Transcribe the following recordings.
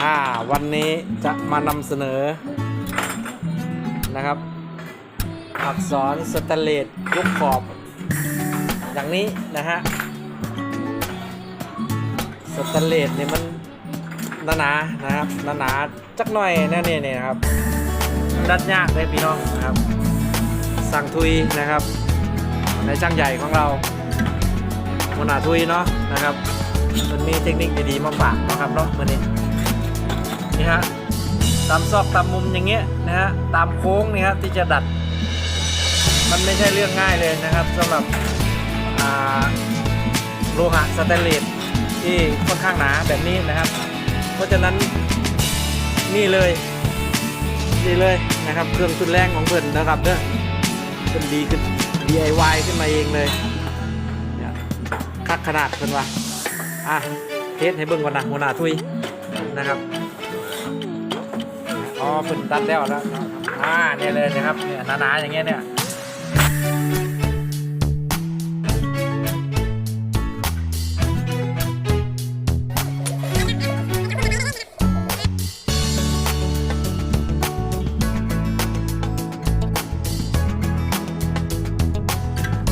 อ่าวันนี้จะมานำเสนอนะครับ อักษรสแตนเลสยกขอบ อย่างนี้นะฮะสแตนเลสเนี่ยมันหนาหนาๆนะครับหนาหนาๆจักหน่อยนะเนี่ยเนี่ยนะครับดัดยากเลยพี่น้องนะครับ สั่งทุยนะครับ ในช่างใหญ่ของเรามนาทุยเนาะนะครับมันมีเทคนิคดีๆมาฝากนะครับเนาะวันนี้ นี่ฮะตามซอกตามมุมอย่างเงี้ยนะฮะตามโค้งนี่ฮะที่จะดัด มันไม่ใช่เรื่องง่ายเลยนะครับสำหรับโลหะสแตนเลสที่ค่อนข้างหนาแบบนี้นะครับ เพราะฉะนั้นนี่เลยนี่เลยนะครับเครื่องชุดแรงของเพิ่นนะครับเด้อเป็นดีขึ้น DIY ขึ้นมาเองเลยเนี่ยคักขนาดเพิ่นว่าอะเทสให้เบิ่งก่อนนะหัวหน้าทุยนะครับ อ๋อเพิ่นตัดแล้วแล้วอ่าเนี่ยเลยนะครับเนี่ยหนาๆอย่างเงี้ยเนี่ย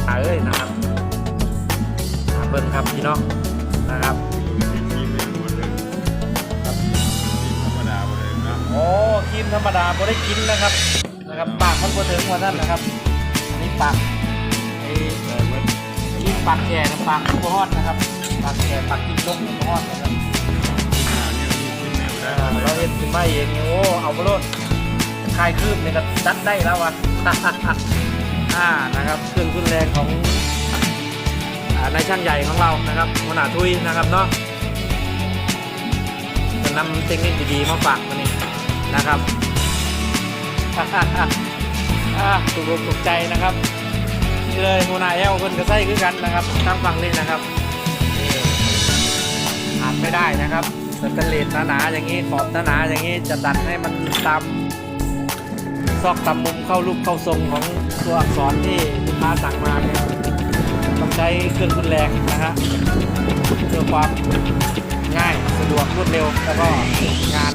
อ่าเอ้ยนะครับอ่าเบิ้งครับพี่น้องนะครับธรรมดาไปเลยนะโอ้ ครีมธรรมดาไม่ได้กินนะครับนะครับ ปากมันบ่ถึงวันนั้นนะครับ อันนี้ปากไอ้เออมันครีมปากแก่นะปากบ่ฮอดนะครับ ปากแก่ปากกินลงบ่ฮอดนะครับเนี่ยเราเห็นขึ้นมาเองโอ้เอาไปโลดคลายคืบเนี่ก็ดัดได้แล้ววะอ่านะครับ เครื่องทุนแรงของอ่านายช่างใหญ่ของเรานะครับหัวหน้าทุยนะครับเนาะจะนำเทคนิคดีๆมาฝากวันนี้ นะครับอ่าถูกถูกใจนะครับนี่เลยหัวหน้าแอลเพิ่นก็ใส่คือกันนะครับทางฝั่งนี้นะครับขาดไม่ได้นะครับสแตนเลสหนาๆอย่างนี้ขอบหนาๆอย่างนี้จะดัดให้มันตามซอกตามมุมเข้ารูปเข้าทรงของตัวอักษรที่ลูกค้าสั่งมาเนี่ยต้องใช้เครื่องทุนแรงนะฮะเพื่อความง่ายสะดวกรวดเร็วแล้วก็งาน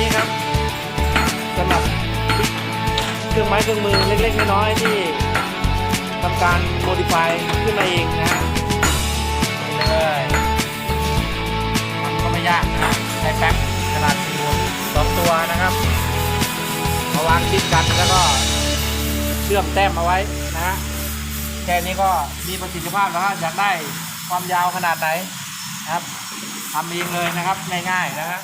นี้ครับสำหรับเครื่องไม้เครื่องมือเล็กๆน้อยๆที่ทำการโมดิฟายขึ้นมาเองนะฮะเลยมันก็ไม่ยากนะใช้แป๊บขนาดสี่หมุนสองตัวนะครับมาวางชิดกันแล้วก็เชื่อมแต้มเอาไว้นะฮะแค่นี้ก็มีประสิทธิภาพแล้วฮะอยากได้ความยาวขนาดไหนนะครับทำเองเลยนะครับง่ายๆนะฮะ